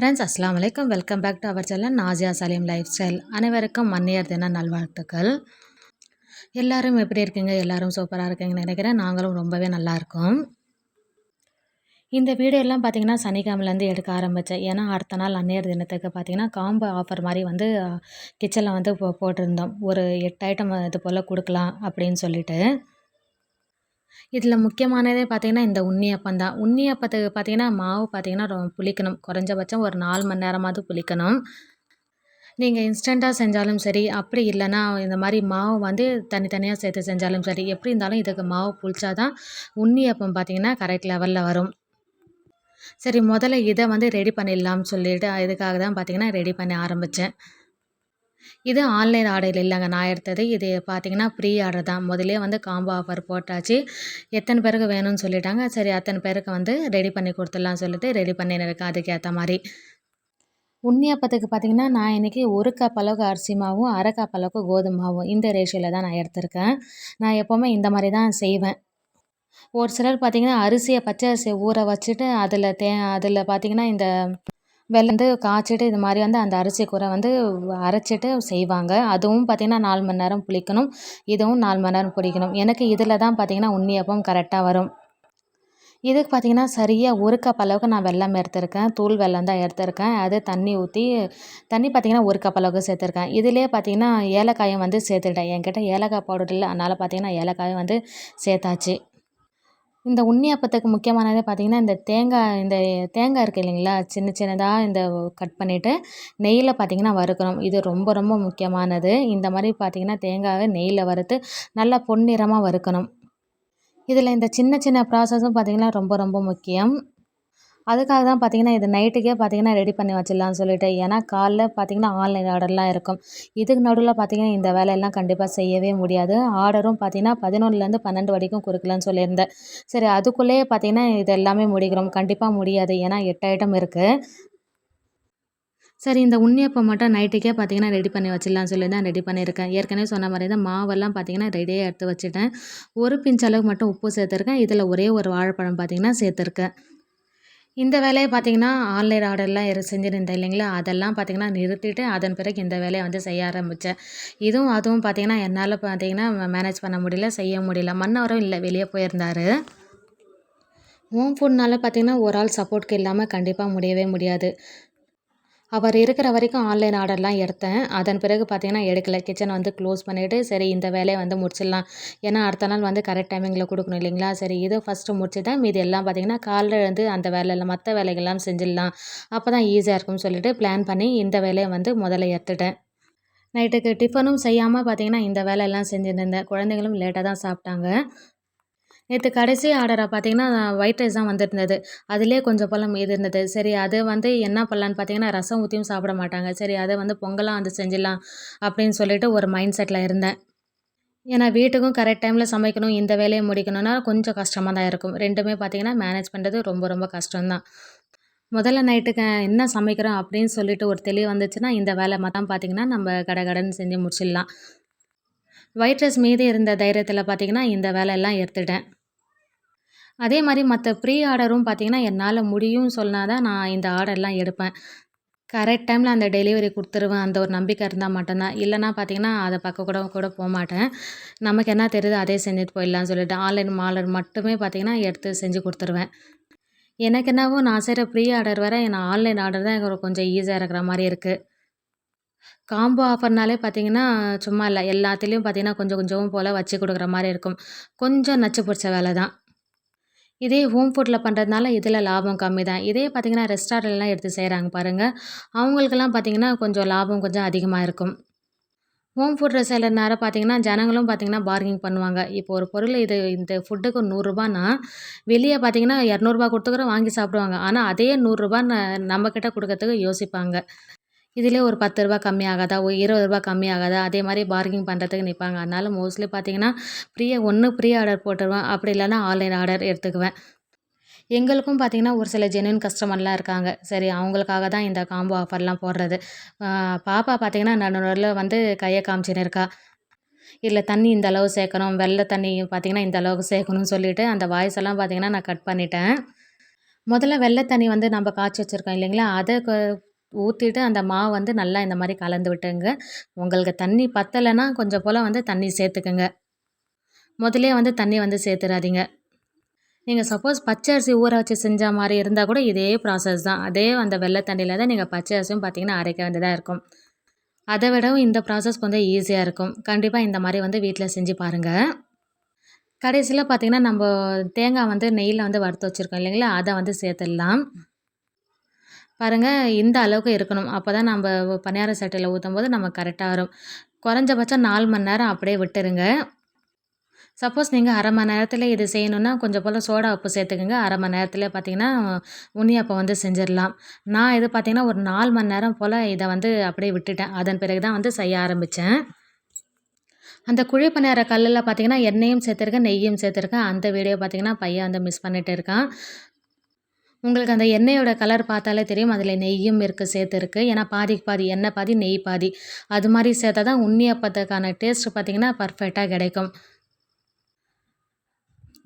Friends அஸ்லாம் வலைக்கம் welcome back to our channel Nasiya Saleem life style அனைவருக்கும் மன்னியர் தின நல்வாழ்த்துக்கள். எல்லோரும் எப்படி இருக்கீங்க? எல்லோரும் சூப்பராக இருக்கீங்கன்னு நினைக்கிறேன். நாங்களும் ரொம்பவே நல்லா இருக்கோம். இந்த வீடியோ எல்லாம் பார்த்தீங்கன்னா சனிக்கிழமலேருந்து எடுக்க ஆரம்பித்தேன் ஏன்னா அடுத்த நாள் அன்னையர் தினத்துக்கு பார்த்தீங்கன்னா காம்போ ஆஃபர் மாதிரி வந்து கிச்சனில் வந்து போ போட்டிருந்தோம். ஒரு எட்டு ஐட்டம் இது போல் கொடுக்கலாம் அப்படின்னு சொல்லிட்டு. இதில் முக்கியமானதே பார்த்திங்கன்னா இந்த உண்ணியப்பம் தான். உண்ணியப்பத்துக்கு பார்த்திங்கன்னா மாவு பார்த்திங்கன்னா ரொம்ப புளிக்கணும். குறைஞ்சபட்சம் ஒரு நாலு மணி நேரமாவது புளிக்கணும். நீங்கள் இன்ஸ்டண்ட்டாக செஞ்சாலும் சரி அப்படி இல்லைன்னா இந்த மாதிரி மாவு வந்து தனித்தனியாக சேர்த்து செஞ்சாலும் சரி எப்படி இருந்தாலும் இதுக்கு மாவு புளிச்சா தான் உண்ணியப்பம் பார்த்திங்கன்னா கரெக்ட் லெவலில் வரும். சரி முதல்ல இதை வந்து ரெடி பண்ணிடலாம்னு சொல்லிட்டு இதுக்காக தான் பார்த்திங்கன்னா ரெடி பண்ண ஆரம்பித்தேன் இது ஆன்லைன் ஆர்டர் இல்லைங்க. நான் எடுத்தது இது பார்த்தீங்கன்னா ப்ரீ ஆர்டர் தான். முதலே வந்து காம்போ ஆஃபர் போட்டாச்சு. எத்தனை பேருக்கு வேணும்னு சொல்லிட்டாங்க. சரி அத்தனை பேருக்கு வந்து ரெடி பண்ணி கொடுத்துடலாம் சொல்லிட்டு ரெடி பண்ணியிருக்கேன் அதுக்கேற்ற மாதிரி. உண்ணியப்பத்துக்கு பார்த்திங்கன்னா நான் இன்றைக்கி ஒரு கப் அளவுக்கு அரிசி மாவும் அரை கப் அளவுக்கு கோதுமை மாவும் இந்த ரேஷியோவில் தான் நான் எடுத்திருக்கேன். நான் எப்போவுமே இந்த மாதிரி தான் செய்வேன். ஒரு சிலர் பார்த்திங்கன்னா அரிசியை பச்சை அரிசியை ஊற வச்சுட்டு அதில் தே அதில் பார்த்திங்கன்னா இந்த வெள்ளந்து வந்து காய்ச்சிட்டு இது மாதிரி வந்து அந்த அரிசி கூரை வந்து அரைச்சிட்டு செய்வாங்க. அதுவும் பார்த்திங்கன்னா நாலு மணி நேரம் புளிக்கணும். இதுவும் நாலு மணி நேரம் பிடிக்கணும் எனக்கு இதில் தான் பார்த்திங்கன்னா உன்னியப்பம் கரெக்டாக வரும். இதுக்கு பார்த்திங்கன்னா சரியாக ஒரு கப் அளவுக்கு நான் வெள்ளம் எடுத்திருக்கேன். தூள் வெள்ளம் தான் எடுத்திருக்கேன். அது தண்ணி ஊற்றி தண்ணி பார்த்திங்கன்னா ஒரு கப் அளவுக்கு சேர்த்துருக்கேன். இதிலே பார்த்திங்கன்னா ஏலக்காயும் வந்து சேர்த்துட்டேன் என்கிட்ட ஏலக்காய் பவுடர் இல்லை. அதனால் பார்த்திங்கன்னா ஏலக்காயும் வந்து சேர்த்தாச்சு. இந்த உண்ணியப்பத்துக்கு முக்கியமானதே பார்த்திங்கன்னா இந்த தேங்காய் இந்த தேங்காய் இருக்குது இல்லைங்களா? சின்ன சின்னதாக இந்த கட் பண்ணிவிட்டு நெய்யில் பார்த்திங்கன்னா வறுக்கணும். இது ரொம்ப ரொம்ப முக்கியமானது. இந்த மாதிரி பார்த்திங்கன்னா தேங்காயை நெய்யில் வறுத்து நல்லா பொன்னிறமாக வறுக்கணும். இதில் இந்த சின்ன சின்ன ப்ராசஸும் பார்த்திங்கன்னா ரொம்ப ரொம்ப முக்கியம். அதுக்காக தான் பார்த்திங்கன்னா இது நைட்டுக்கே பார்த்திங்கன்னா ரெடி பண்ணி வச்சிடலாம்னு சொல்லிட்டு ஏன்னா காலைல பார்த்திங்கன்னா ஆன்லைன் ஆர்டர்லாம் இருக்கும். இதுக்கு நடுவில் பார்த்திங்கன்னா இந்த வேலையெல்லாம் கண்டிப்பாக செய்யவே முடியாது. ஆர்டரும் பார்த்திங்கன்னா பதினொன்றுலேருந்து பன்னெண்டு வரைக்கும் கொடுக்கலன்னு சொல்லியிருந்தேன். சரி அதுக்குள்ளேயே பார்த்திங்கன்னா இது எல்லாமே முடிக்கிறோம். கண்டிப்பாக முடியாது. ஏன்னா எட்டு ஐட்டம் இருக்குது சரி இந்த உண்ணியப்பம் மட்டும் நைட்டுக்கே பார்த்தீங்கன்னா ரெடி பண்ணி வச்சிடலாம்னு சொல்லி தான் ரெடி பண்ணியிருக்கேன். ஏற்கனவே சொன்ன மாதிரி தான் மாவெல்லாம் பார்த்திங்கன்னா ரெடியாக எடுத்து வச்சுட்டேன். ஒரு பிஞ்ச் அளவு மட்டும் உப்பு சேர்த்துருக்கேன். இதில் ஒரே ஒரு வாழைப்பழம் பார்த்தீங்கன்னா சேர்த்துருக்கேன். இந்த வேலையை பார்த்திங்கன்னா ஆன்லைன் ஆர்டர்லாம் இரு செஞ்சுருந்தேன் இல்லைங்களா? அதெல்லாம் பார்த்திங்கன்னா நிறுத்திட்டு அதன் பிறகு இந்த வேலையை வந்து செய்ய ஆரம்பித்தேன் இதுவும் அதுவும் பார்த்திங்கன்னா என்னால் பார்த்திங்கன்னா மேனேஜ் பண்ண முடியல செய்ய முடியல. மன்னவரும் இல்லை வெளியே போயிருந்தார். ஹோம் ஃபுட்னால பார்த்திங்கன்னா ஒரு ஆள் சப்போர்ட்க்கு இல்லாமல் கண்டிப்பாக முடியவே முடியாது. அவர் இருக்கிற வரைக்கும் ஆன்லைன் ஆர்டர்லாம் எடுத்தேன். அதன் பிறகு பார்த்தீங்கன்னா எடுக்கலை. கிச்சனை வந்து க்ளோஸ் பண்ணிவிட்டு சரி இந்த வேலையை வந்து முடிச்சிடலாம். ஏன்னா அடுத்த நாள் வந்து கரெக்ட் டைமிங்கில் கொடுக்கணும் இல்லைங்களா? சரி இதை ஃபஸ்ட்டு முடிச்சுட்டேன். மீது மீதி எல்லாம் பார்த்திங்கன்னா காலைல இருந்து அந்த வேலையில் மற்ற வேலைகள்லாம் செஞ்சிடலாம். அப்போ தான் ஈஸியாக இருக்கும்னு சொல்லிட்டு பிளான் பண்ணி இந்த வேலையை வந்து முதல்ல எடுத்துட்டேன். நைட்டுக்கு டிஃபனும் செய்யாமல் பார்த்திங்கன்னா இந்த வேலையெல்லாம் செஞ்சுருந்தேன் குழந்தைங்களும் லேட்டாக தான் சாப்பிட்டாங்க. நேற்று கடைசி ஆர்டராக பார்த்தீங்கன்னா ஒயிட் ரைஸ் தான் வந்திருந்தது. அதிலே கொஞ்சம் பழம் மீது இருந்தது. சரி அது வந்து என்ன பண்ணலான்னு பார்த்தீங்கன்னா ரசம் ஊற்றியும் சாப்பிட மாட்டாங்க. சரி அதை வந்து பொங்கலாக வந்து செஞ்சிடலாம் அப்படின்னு சொல்லிட்டு ஒரு மைண்ட் செட்டில் இருந்தேன். ஏன்னா வீட்டுக்கும் கரெக்ட் டைமில் சமைக்கணும் இந்த வேலையை முடிக்கணும்னா கொஞ்சம் கஷ்டமாக தான் இருக்கும். ரெண்டுமே பார்த்திங்கன்னா மேனேஜ் பண்ணுறது ரொம்ப ரொம்ப கஷ்டம்தான். முதல்ல நைட்டுக்கு என்ன சமைக்கிறோம் அப்படின்னு சொல்லிட்டு ஒரு தெளிவு வந்துச்சுன்னா இந்த வேலை மட்டும் பார்த்திங்கன்னா நம்ம கடகடன்னு கடன் செஞ்சு முடிச்சிடலாம். ஒயிட் ரைஸ் மீதி இருந்த தைரியத்தில் பார்த்திங்கன்னா இந்த வேலையெல்லாம் எடுத்துட்டேன். அதே மாதிரி மற்ற ப்ரீ ஆர்டரும் பார்த்திங்கன்னா என்னால் முடியும் சொன்னால் தான் நான் இந்த ஆர்டர்லாம் எடுப்பேன். கரெக்ட் டைமில் அந்த டெலிவரி கொடுத்துருவேன். அந்த ஒரு நம்பிக்கை இருந்தால் மட்டும்தான். இல்லைனா பார்த்தீங்கன்னா அதை பக்கம் கூட கூட போக மாட்டேன் நமக்கு என்ன தெரியுது அதே செஞ்சுட்டு போயிடலாம்னு சொல்லிட்டு ஆன்லைன் மாலர் மட்டுமே பார்த்திங்கன்னா எடுத்து செஞ்சு கொடுத்துருவேன். எனக்கு என்னவோ நான் செய்கிற ப்ரீ ஆர்டர் வர நான் ஆன்லைன் ஆர்டர் தான் எனக்கு கொஞ்சம் ஈஸியாக இருக்கிற மாதிரி இருக்குது காம்போ ஆஃபர்னாலே பார்த்தீங்கன்னா சும்மா இல்லை எல்லாத்துலேயும் பார்த்தீங்கன்னா கொஞ்சம் கொஞ்சம் போல் வச்சு கொடுக்குற மாதிரி இருக்கும். கொஞ்சம் நச்சு பிடிச்ச வேலை தான் இதே ஹோம் ஃபுட்டில் பண்ணுறதுனால இதில் லாபம் கம்மி தான். இதே பார்த்திங்கன்னா ரெஸ்டாரண்ட்லாம் எடுத்து செய்கிறாங்க பாருங்கள் அவங்களுக்கெல்லாம் பார்த்திங்கன்னா கொஞ்சம் லாபம் கொஞ்சம் அதிகமாக இருக்கும். ஹோம் ஃபுட் செய்கிற நேரம் பார்த்திங்கன்னா ஜனங்களும் பார்த்திங்கன்னா பார்கிங் பண்ணுவாங்க. இப்போ ஒரு பொருள் இது இந்த ஃபுட்டுக்கு நூறுரூபான்னா வெளியே பார்த்திங்கன்னா இரநூறுபா கொடுத்துக்கிற வாங்கி சாப்பிடுவாங்க. ஆனால் அதே நூறுரூபா நம்மக்கிட்ட கொடுக்கறதுக்கு யோசிப்பாங்க. இதிலே ஒரு பத்து ரூபா கம்மி ஆகாதா? ஒரு இருபது ரூபா கம்மி ஆகாதா? அதே மாதிரி பார்கிங் பண்ணுறதுக்கு நிற்பாங்க அதனால் மோஸ்ட்லி பார்த்தீங்கன்னா ஃப்ரீயாக ஒன்று ஃப்ரீ ஆர்டர் போட்டுருவேன். அப்படி இல்லைனா ஆன்லைன் ஆர்டர் எடுத்துக்குவேன். எங்களுக்கும் பார்த்திங்கன்னா ஒரு சில ஜென்யூன் கஸ்டமர்லாம் இருக்காங்க. சரி அவங்களுக்காக தான் இந்த காம்போ ஆஃபர்லாம் போடுறது. பாப்பா பார்த்திங்கன்னா நடுநடுவில் வந்து கையை காமிச்சின்னு இருக்கா. இல்லை தண்ணி இந்த அளவு சேர்க்கணும். வெள்ளை தண்ணி பார்த்திங்கன்னா இந்த அளவுக்கு சேர்க்கணும்னு சொல்லிவிட்டு அந்த வாய்ஸ் எல்லாம் பார்த்திங்கன்னா நான் கட் பண்ணிட்டேன். முதல்ல வெள்ளை தண்ணி வந்து நம்ம காய்ச்சி வச்சுருக்கோம் இல்லைங்களா? அதை க ஊற்றிட்டு அந்த மாவு வந்து நல்லா இந்த மாதிரி கலந்து விட்டுங்க. உங்களுக்கு தண்ணி பத்தலைன்னா கொஞ்சம் போல் வந்து தண்ணி சேர்த்துக்குங்க. முதலே வந்து தண்ணி வந்து சேர்த்துறாதீங்க. நீங்கள் சப்போஸ் பச்சை அரிசி ஊற வச்சு செஞ்ச மாதிரி இருந்தால் கூட இதே ப்ராசஸ் தான். அதே அந்த வெள்ளை தண்ணியில் தான் நீங்கள் பச்சை அரிசியும் பார்த்திங்கன்னா அரைக்க வேண்டியதாக இருக்கும். அதை விடவும் இந்த ப்ராசஸ் கொஞ்சம் ஈஸியாக இருக்கும். கண்டிப்பாக இந்த மாதிரி வந்து வீட்டில் செஞ்சு பாருங்கள் கடைசியில் பார்த்திங்கன்னா நம்ம தேங்காய் வந்து நெய்யில் வந்து வறுத்து வச்சுருக்கோம் இல்லைங்களா? அதை வந்து சேர்த்துடலாம். பாருங்கள் இந்த அளவுக்கு இருக்கணும். அப்போ தான் நம்ம பணியார சட்டையில் ஊற்றும் போது நம்ம கரெக்டாக வரும். குறைஞ்சபட்சம் நாலு மணி நேரம் அப்படியே விட்டுருங்க. சப்போஸ் நீங்கள் அரை மணி நேரத்தில் இது செய்யணுன்னா கொஞ்சம் போல் சோடா உப்பு சேர்த்துக்கோங்க. அரை மணி நேரத்தில் பார்த்தீங்கன்னா உன்னியப்பம் வந்து செஞ்சிடலாம். நான் இது பார்த்திங்கன்னா ஒரு நாலு மணி நேரம் போல் இதை வந்து அப்படியே விட்டுட்டேன். அதன் பிறகு தான் வந்து செய்ய ஆரம்பித்தேன் அந்த குழி பணியார கல்லில் பார்த்திங்கன்னா எண்ணெயும் சேர்த்துருக்கேன் நெய்யும் சேர்த்துருக்கேன். அந்த வீடியோ பார்த்திங்கன்னா பையன் வந்து மிஸ் பண்ணிகிட்டு இருக்கான். உங்களுக்கு அந்த எண்ணெயோட கலர் பார்த்தாலே தெரியும். அதில் நெய்யும் இருக்குது சேர்த்துருக்கு ஏன்னா பாதிக்கு பாதி எண்ணெய் பாதி நெய் பாதி. அது மாதிரி சேர்த்தா தான் உண்ணியப்பத்துக்கான டேஸ்ட் பார்த்திங்கன்னா பர்ஃபெக்டாக கிடைக்கும்.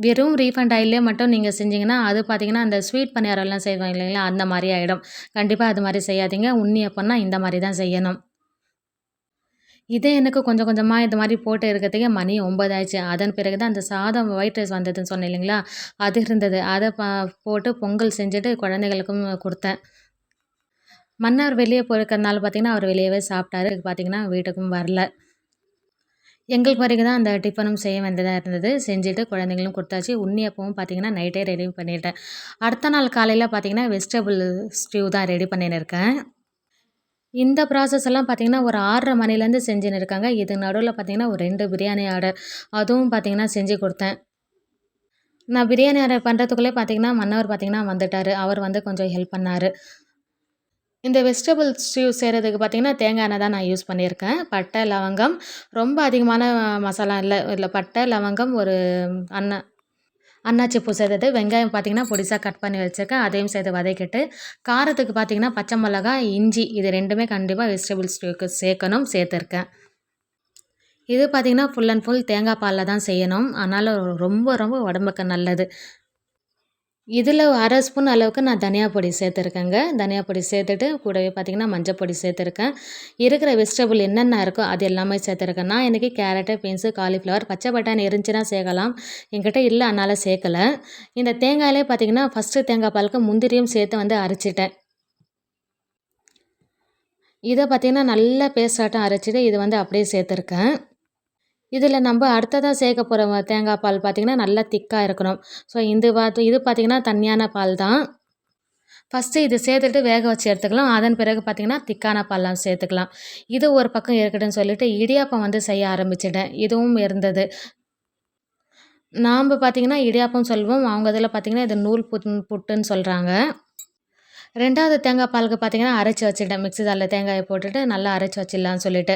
வெறும் ரீஃபண்ட் ஆயிலே மட்டும் நீங்கள் செஞ்சிங்கன்னா அது பார்த்தீங்கன்னா அந்த ஸ்வீட் பணியாரம்லாம் செய்வாங்க இல்லைங்களா? அந்த மாதிரி ஆகிடும் கண்டிப்பாக அது மாதிரி செய்யாதீங்க. உண்ணி அப்போன்னா இந்த மாதிரி தான் செய்யணும். இதே எனக்கு கொஞ்சம் கொஞ்சமாக இது மாதிரி போட்டு இருக்கிறதுக்கே மணி ஒம்பதாயிடுச்சு அதன் பிறகு தான் அந்த சாதம் ஒயிட் ரைஸ் வந்ததுன்னு சொன்னேன் இல்லைங்களா? அது இருந்தது. அதை ப போட்டு பொங்கல் செஞ்சுட்டு குழந்தைகளுக்கும் கொடுத்தேன். மன்னர் வெளியே போயிருக்கிறதுனால பார்த்திங்கன்னா அவர் வெளியவே சாப்பிட்டாரு. பார்த்திங்கன்னா வீட்டுக்கும் வரல. எங்களுக்கு வரைக்கும் தான் அந்த டிஃபனும் செய்ய வேண்டியதாக இருந்தது. செஞ்சுட்டு குழந்தைங்களும் கொடுத்தாச்சு. உண்ணியப்பவும் பார்த்திங்கன்னா நைட்டே ரெடி பண்ணிட்டேன். அடுத்த நாள் காலையில் பார்த்திங்கன்னா வெஜிடபிள் ஸ்டியூ தான் ரெடி பண்ணின்னு இருக்கேன். இந்த ப்ராசஸ் எல்லாம் பார்த்திங்கன்னா ஒரு ஆறரை மணிலேருந்து செஞ்சுன்னு இருக்காங்க. இது நடுவில் பார்த்திங்கன்னா ஒரு ரெண்டு பிரியாணி ஆர்டர் அதுவும் பார்த்திங்கன்னா செஞ்சு கொடுத்தேன். நான் பிரியாணி ஆர்டர் பண்ணுறதுக்குள்ளே பார்த்திங்கன்னா மன்னவர் பார்த்திங்கன்னா வந்துட்டார். அவர் வந்து கொஞ்சம் ஹெல்ப் பண்ணார். இந்த வெஜிடபிள் ஸ்டியூ செய்கிறதுக்கு பார்த்திங்கன்னா தேங்காய் எண்ணெய் தான் நான் யூஸ் பண்ணியிருக்கேன். பட்டை லவங்கம். ரொம்ப அதிகமான மசாலா இல்லை இல்லை பட்டை லவங்கம் ஒரு அன்ன அன்னாச்சி பூ சேர்த்தது வெங்காயம் பார்த்திங்கன்னா பொடிசாக கட் பண்ணி வச்சுருக்கேன். அதையும் சேர்த்து வதக்கிட்டு காரத்துக்கு பார்த்திங்கன்னா பச்சை மிளகாய் இஞ்சி இது ரெண்டுமே கண்டிப்பாக வெஜிடபிள் சேர்க்கணும் சேர்த்துருக்கேன். இது பார்த்திங்கன்னா ஃபுல் அண்ட் ஃபுல் தேங்காய் பாலில் தான் செய்யணும். அதனால் ரொம்ப ரொம்ப உடம்புக்கு நல்லது. இதில் அரை ஸ்பூன் அளவுக்கு நான் தனியா பொடி சேர்த்துருக்கேங்க. தனியா பொடி சேர்த்துட்டு கூடவே பார்த்திங்கன்னா மஞ்சள் பொடி சேர்த்துருக்கேன். இருக்கிற வெஜிடபிள் என்னென்ன இருக்கோ அது எல்லாமே சேர்த்துருக்கேன். நான் இன்றைக்கி கேரட்டு பீன்ஸு காலிஃப்ளவர் பச்சை பட்டாணி இருந்துச்சுன்னா சேர்க்கலாம். என்கிட்ட இல்லை அதனால் சேர்க்கலை. இந்த தேங்காயிலே பார்த்திங்கன்னா ஃபஸ்ட்டு தேங்காய் பாலுக்கு முந்திரியும் சேர்த்து வந்து அரைச்சிட்டேன். இதை பார்த்திங்கன்னா நல்லா பேஸ்டாட்டம் அரைச்சிட்டு இது வந்து அப்படியே சேர்த்துருக்கேன். இதில் நம்ம அடுத்ததாக சேர்க்க போகிற தேங்காய் பால் பார்த்திங்கன்னா நல்லா திக்காக இருக்கணும். ஸோ இந்த பார்த்து இது பார்த்திங்கன்னா தண்ணியான பால் தான். ஃபஸ்ட்டு இது சேர்த்துட்டு வேக வச்சு எடுத்துக்கலாம். அதன் பிறகு பார்த்திங்கன்னா திக்கான பால்லாம் சேர்த்துக்கலாம். இது ஒரு பக்கம் இருக்கட்டும்னு சொல்லிட்டு இடியாப்பம் வந்து செய்ய ஆரம்பிச்சிட்டேன். இதுவும் இருந்தது. நாம் பார்த்திங்கன்னா இடியாப்பம் சொல்லுவோம். அவங்க இதில் பார்த்திங்கன்னா இது நூல் புட் புட்டுன்னு சொல்கிறாங்க ரெண்டாவது தேங்காய் பாலுக்கு பார்த்திங்கன்னா அரைச்சி வச்சுட்டேன் மிக்ஸி ஜாரில் தேங்காயை போட்டுட்டு நல்லா அரைச்சி வச்சிடலான்னு சொல்லிட்டு.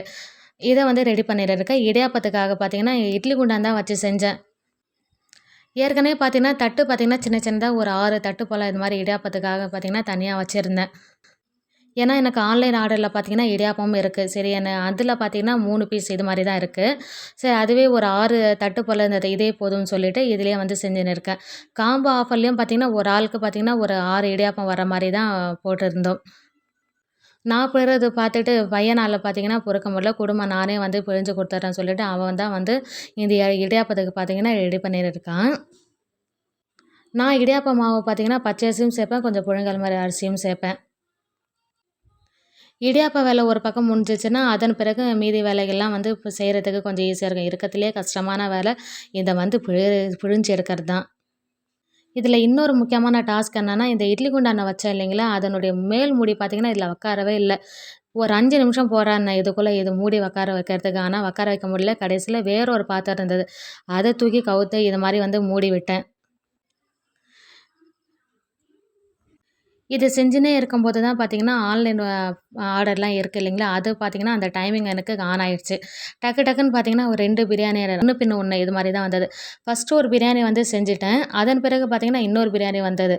இதை வந்து ரெடி பண்ணிட்டுருக்கேன் இடியாப்பத்துக்காக பார்த்தீங்கன்னா இட்லி குண்டான் தான் வச்சு செஞ்சேன். ஏற்கனவே பார்த்தீங்கன்னா தட்டு பார்த்திங்கன்னா சின்ன சின்னதாக ஒரு ஆறு தட்டு போல் இது மாதிரி இடியாப்பத்துக்காக பார்த்திங்கன்னா தனியாக வச்சுருந்தேன். ஏன்னா எனக்கு ஆன்லைன் ஆர்டரில் பார்த்திங்கன்னா இடியாப்பமும் இருக்குது சரி என்ன அதில் பார்த்திங்கன்னா மூணு பீஸ் இது மாதிரி தான் இருக்குது சரி அதுவே ஒரு ஆறு தட்டு போல் இருந்தது. இதே போதும்னு சொல்லிவிட்டு இதுலேயே வந்து செஞ்சுன்னு இருக்கேன். காம்போ ஆஃபர்லேயும் பார்த்திங்கன்னா ஒரு ஆளுக்கு பார்த்திங்கன்னா ஒரு ஆறு இடியாப்பம் வர மாதிரி தான் போட்டிருந்தோம். நான் பிறகு பார்த்துட்டு பையனால் பார்த்தீங்கன்னா பொறுக்க முடியல குடும்பம் நானே வந்து பிழிஞ்சு கொடுத்துட்றேன்னு சொல்லிட்டு அவன் தான் வந்து இந்த இடியாப்பத்துக்கு பார்த்தீங்கன்னா ரெடி பண்ணியிருக்கான் நான் இடியாப்ப மாவு பார்த்தீங்கன்னா பச்சை அரிசியும் சேர்ப்பேன். கொஞ்சம் புழுங்கல் மாதிரி அரிசியும் சேர்ப்பேன். இடியாப்ப வேலை ஒரு பக்கம் முடிஞ்சிச்சுன்னா அதன் பிறகு மீதி வேலைகள்லாம் வந்து இப்போ செய்கிறதுக்கு கொஞ்சம் ஈஸியாக இருக்கும். இருக்கிறதுலே கஷ்டமான வேலை. இதை வந்து பிழு பிழிஞ்சு எடுக்கிறது தான். இதில் இன்னொரு முக்கியமான டாஸ்க் என்னென்னா இந்த இட்லி குண்டானை வச்சேன் இல்லைங்களா அதனுடைய மேல் மூடி பார்த்திங்கன்னா இதில் உட்காரவே இல்லை. ஒரு அஞ்சு நிமிஷம் போகிறான் இதுக்குள்ளே இது மூடி உக்கார வைக்கிறதுக்கு ஆனால் உட்கார வைக்க முடியல. கடைசியில் வேற ஒரு பாத்திரம் இருந்தது. அதை தூக்கி கவுத்து இது மாதிரி வந்து மூடி விட்டேன். இது செஞ்சுனே இருக்கும்போது தான் பார்த்திங்கன்னா ஆன்லைன் ஆர்டர்லாம் இருக்குது இல்லைங்களா? அது பார்த்திங்கன்னா அந்த டைமிங் எனக்கு ஆன் ஆயிடுச்சு. டக்கு டக்குன்னு பார்த்திங்கன்னா ஒரு ரெண்டு பிரியாணி ஒன்று பின்ன ஒன்று இது மாதிரி தான் வந்தது. ஃபஸ்ட்டு ஒரு பிரியாணி வந்து செஞ்சுட்டேன். அதன் பிறகு பார்த்திங்கன்னா இன்னொரு பிரியாணி வந்தது.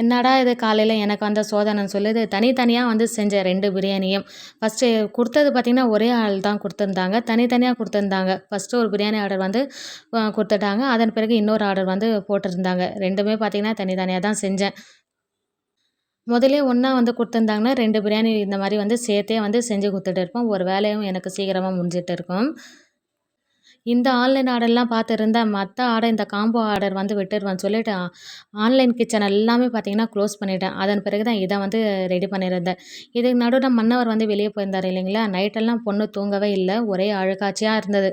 என்னடா இது காலையில் எனக்கு வந்த சோதனைன்னு சொல்லி இது தனித்தனியாக வந்து செஞ்சேன் ரெண்டு பிரியாணியும். ஃபஸ்ட்டு கொடுத்தது பார்த்திங்கன்னா ஒரே ஆள் தான் கொடுத்துருந்தாங்க. தனித்தனியாக கொடுத்துருந்தாங்க. ஃபஸ்ட்டு ஒரு பிரியாணி ஆர்டர் வந்து கொடுத்துட்டாங்க. அதன் பிறகு இன்னொரு ஆர்டர் வந்து போட்டிருந்தாங்க. ரெண்டுமே பார்த்திங்கன்னா தனித்தனியாக தான் செஞ்சேன். முதலே ஒன்றா வந்து கொடுத்துருந்தாங்கன்னா ரெண்டு பிரியாணி இந்த மாதிரி வந்து சேர்த்தே வந்து செஞ்சு கொடுத்துட்டு இருப்போம். ஒரு வேலையும் எனக்கு சீக்கிரமாக முடிஞ்சிட்டு இருக்கும். இந்த ஆன்லைன் ஆர்டர்லாம் பார்த்துருந்தேன் மற்ற ஆர்டர் இந்த காம்போ ஆர்டர் வந்து விட்டுருவேன் சொல்லிவிட்டு ஆன்லைன் கிச்சன் எல்லாமே பார்த்தீங்கன்னா க்ளோஸ் பண்ணிவிட்டேன் அதன் பிறகு தான் இதை வந்து ரெடி பண்ணியிருந்தேன். இதுக்கு நடுவில் மன்னவர் வந்து வெளியே போயிருந்தார் இல்லைங்களா? நைட்டெல்லாம் பொண்ணு தூங்கவே இல்லை. ஒரே அழுக்காட்சியாக இருந்தது.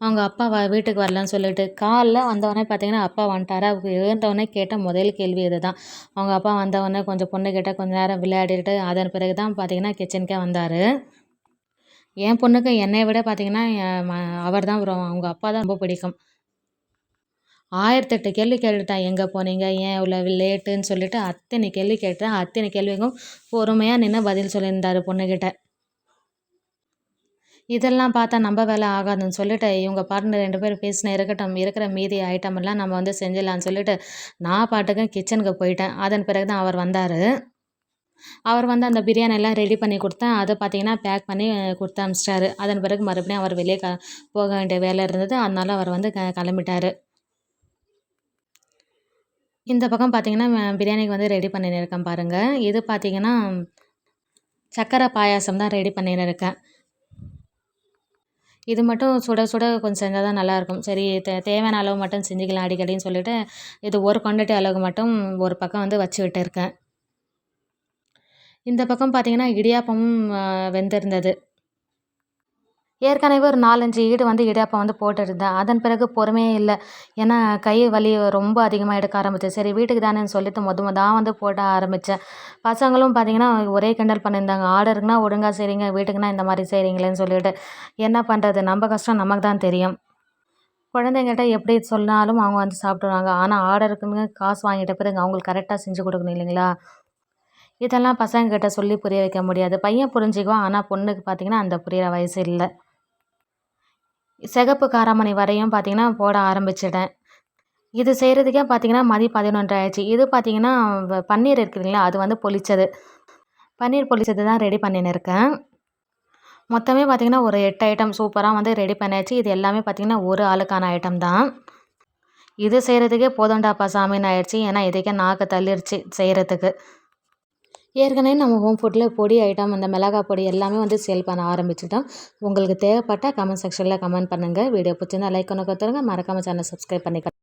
அவங்க அப்பா வ வீட்டுக்கு வரலன்னு சொல்லிட்டு காலைல வந்தவொடனே பார்த்தீங்கன்னா அப்பா வந்துட்டாரா. அவங்க எழுந்தவொடனே கேட்ட முதல் கேள்வி இது தான் அவங்க அப்பா வந்தவொடனே கொஞ்சம் பொண்ணு கிட்ட கொஞ்சம் நேரம் விளையாடிட்டு அதன் பிறகு தான் பார்த்தீங்கன்னா கிச்சனுக்கே வந்தார். என் பொண்ணுக்கு என்னை விட பார்த்தீங்கன்னா அவர் தான் அவங்க அப்பா தான் ரொம்ப பிடிக்கும். ஆயிரத்தெட்டு கேள்வி கேட்டுட்டான். எங்கே போனீங்க? ஏன் இவ்வளோ லேட்டுன்னு சொல்லிட்டு அத்தனை கேள்வி கேட்டேன் அத்தனை கேள்விக்கும் பொறுமையாக நின்று பதில் சொல்லியிருந்தார் பொண்ணுக்கிட்ட இதெல்லாம் பார்த்தா நம்ம வேலை ஆகாதுன்னு சொல்லிட்டு இவங்க பாட்டு ரெண்டு பேரும் பேசின இருக்கட்டும் இருக்கிற மீதி ஐட்டம் எல்லாம் நம்ம வந்து செஞ்சிடலான்னு சொல்லிட்டு நான் பாட்டுக்கும் கிச்சனுக்கு போயிட்டேன். அதன் பிறகு தான் அவர் வந்தார். அவர் வந்து அந்த பிரியாணி எல்லாம் ரெடி பண்ணி கொடுத்தேன். அதை பார்த்தீங்கன்னா பேக் பண்ணி கொடுத்து அனுப்பிச்சிட்டாரு. அதன் பிறகு மறுபடியும் அவர் வெளியே க போக வேண்டிய வேலை இருந்தது. அதனால அவர் வந்து க கிளம்பிட்டார். இந்த பக்கம் பார்த்தீங்கன்னா பிரியாணிக்கு வந்து ரெடி பண்ணின்னு இருக்கேன் பாருங்கள் இது பார்த்தீங்கன்னா சக்கரை பாயாசம் தான் ரெடி பண்ணின்னு இருக்கேன் இது மட்டும் சுட சுட கொஞ்சம் செஞ்சால் தான் நல்லாயிருக்கும் சரி தே தேவையான அளவு மட்டும் செஞ்சுக்கலாம் அடிக்கடின்னு சொல்லிவிட்டு இது ஒரு குவான்டிட்டி அளவு மட்டும் ஒரு பக்கம் வந்து வச்சு விட்டுருக்கேன். இந்த பக்கம் பார்த்தீங்கன்னா இடியாப்பமும் வெந்திருந்தது. ஏற்கனவே ஒரு நாலஞ்சு ஈடு வந்து இடியாப்பம் வந்து போட்டுருந்தேன் அதன் பிறகு பொறுமையே இல்லை. ஏன்னா கை வலி ரொம்ப அதிகமாக எடுக்க ஆரம்பித்தேன் சரி வீட்டுக்கு தானேன்னு சொல்லிட்டு மொத மொதல் வந்து போட ஆரம்பித்தேன் பசங்களும் பார்த்தீங்கன்னா ஒரே கிண்டல் பண்ணியிருந்தாங்க. ஆர்டருக்குனா ஒழுங்காக செய்கிறீங்க வீட்டுக்குனா இந்த மாதிரி செய்கிறீங்களேன்னு சொல்லிட்டு. என்ன பண்ணுறது நம்ம கஷ்டம் நமக்கு தான் தெரியும். குழந்தைங்கள்ட்ட எப்படி சொன்னாலும் அவங்க வந்து சாப்பிடுவாங்க. ஆனால் ஆர்டருக்குன்னு காசு வாங்கிட்ட பிறகு அவங்களுக்கு கரெக்டாக செஞ்சு கொடுக்கணும் இல்லைங்களா? இதெல்லாம் பசங்கக்கிட்ட சொல்லி புரிய வைக்க முடியாது. பையன் புரிஞ்சுக்குவான். ஆனால் பொண்ணுக்கு பார்த்திங்கன்னா அந்த புரிகிற வயசு இல்லை. சிகப்பு காராமணி வரையும் பார்த்திங்கன்னா போட ஆரம்பிச்சிட்டேன். இது செய்கிறதுக்கே பார்த்திங்கன்னா மதி பதினொன்று ஆயிடுச்சு. இது பார்த்திங்கன்னா பன்னீர் இருக்குதுங்களா அது வந்து பொளிச்சது. பன்னீர் பொளிச்சது தான் ரெடி பண்ணின்னு இருக்கேன். மொத்தமே பார்த்திங்கன்னா ஒரு எட்டு ஐட்டம் சூப்பராக வந்து ரெடி பண்ணியாச்சு. இது எல்லாமே பார்த்திங்கன்னா ஒரு ஆளுக்கான ஐட்டம் தான். இது செய்கிறதுக்கே போதண்டாப்பா சாமின்னு ஆயிடுச்சு. ஏன்னா இதுக்கே நாக்கு தள்ளிடுச்சு செய்கிறதுக்கு ஏற்கனவே நம்ம ஹோம் ஃபுட்டில் பொடி ஐட்டம் அந்த மிளகா பொடி எல்லாமே வந்து சேல் பண்ண ஆரம்பிச்சிட்டோம். உங்களுக்கு தேவைப்பட்டால் கமெண்ட் செக்ஷனில் கமெண்ட் பண்ணுங்கள் வீடியோ பிடிச்சிருந்தா லைக் பண்ண கொடுத்துருங்க. மறக்காமல் சேனல் சப்ஸ்கிரைப் பண்ணிக்கலாம்